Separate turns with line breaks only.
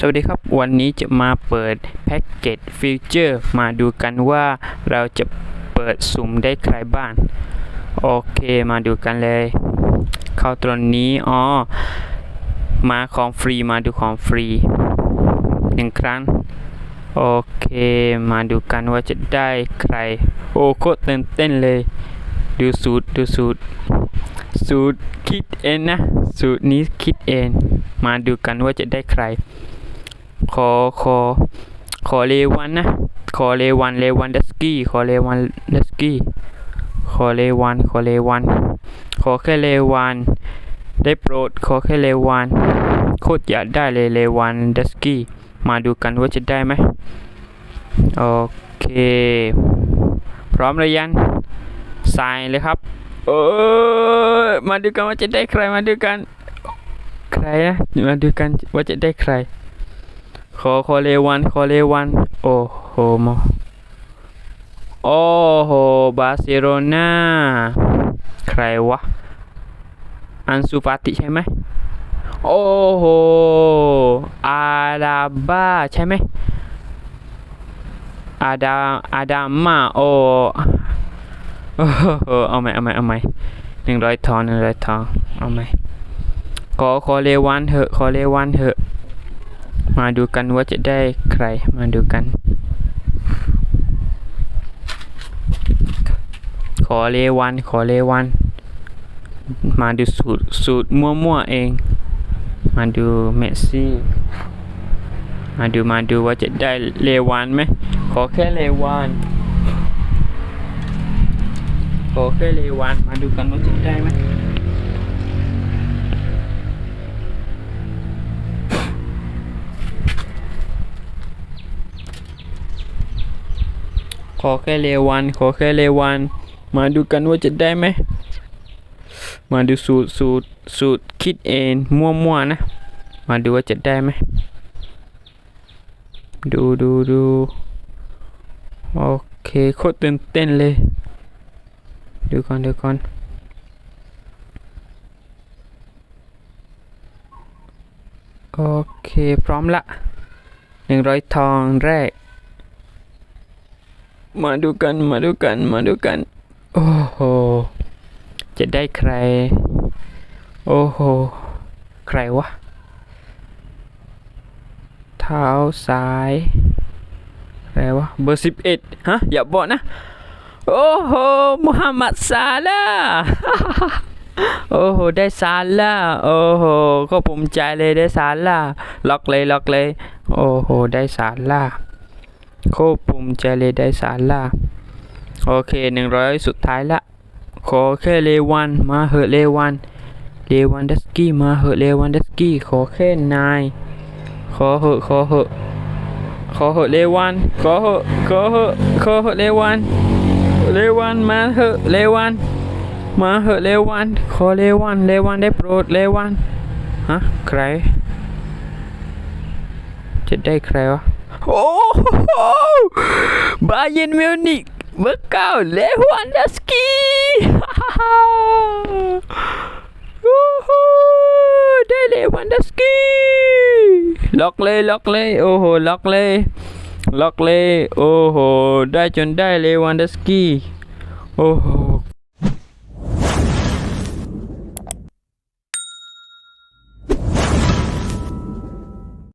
สวัสดีครับ วันนี้จะมาเปิดแพ็กเกจฟิวเจอร์มาดูกันว่าเราจะเปิดสุ่มได้ใครบ้างโอเคมาดูกันเลย เข้าตรงนี้อ๋อมาของฟรีมาดูของฟรีหนึ่งครั้งโอเคมาดูกันว่าจะได้ใคร โอ้โคตรตื่นเต้นเลย ดูสูตรดูสูตรสูตรคิดเองนะ สูตรนี้คิดเอง มาดูกันว่าจะได้ใคร ขอขอขอเลวันนะ ขอเลวันเลวันดัสกี้ ขอเลวันดัสกี้ ขอเลวัน ขอเลวัน ขอแค่เลวัน ได้โปรด ขอแค่เลวัน โคตรอยากได้เลยเลวันดัสกี้ มาดูกันว่าจะได้ไหม โอเค พร้อมหรือยังใส่เลยครับ เออมาดูกันว่าจะได้ใคร มาดูกัน ใครนะ มาดูกันว่าจะได้ใคร ขอขอเลวันขอเลวัน โอ้โหโมโอ้โหบาร์เซโลนาใครวะ อันซูฟาติใช่ไหมโอ้โห อาดาบ้าใช่ไหมอาดาอาดามาโอโอ้โหเอาไหมเอาไหมเอาไหมหนึ่งร้อยทองหนึ่งร้อยทอง เอาไหมขอขอเลวันเถอะ ขอเลวันเถอะ มาดูกันว่าจะได้ใครมาดูกัน ขอเลวันขอเลวัน มาดูสูตรสูตรมั่วๆเอง มาดูเมสซี่มาดูมาดูว่าจะได้เลวันไหม ขอแค่เลวันขอแค่เลวันมาดูกันว่าจะได้ไหม ขอแค่เลวัน ขอแค่เลวัน มาดูกันว่าจะได้ไหม มาดูสูตรสูตรสูตรคิดเองมั่วๆนะ มาดูว่าจะได้ไหม ดูดูดูโอเคโคตรตื่นเต้นเลย ดูก่อนดูก่อนโอเคพร้อมละหนึ่งร้อยทองแรก มาดูกันมาดูกันมาดูกัน โอ้โห จะได้ใคร โอ้โห ใครวะ เท้าซ้ายใครวะ เบอร์สิบเอ็ดฮะ อย่าบอกนะ โอ้โหมุฮัมมัดซาลาโอ้โห ได้ซาลาโอ้โห ก็ภูมิใจเลยได้ซาลาล็อกเลยล็อกเลย โอ้โห ได้ซาลา โคตรภูมิใจเลไดสารล่ะโอเคหนึ่งร้อยสุดท้ายละ ขอแค่เลวันมาเหอะเลวันเลวันดัสกี้มาเหอะเลวันดัสกี้ขอแค่นายขอเหอะขอเหอะขอเหอะเลวันขอเหอะขอเหอะขอเหอะเลวันเลวันมาเหอะเลวันมาเหอะเลวันขอเลวันเลวันได้โปรดเลวันฮะใครจะได้ใครวะ โอ้โหบาเยนมิวนิกเบอร์เก้าเลวั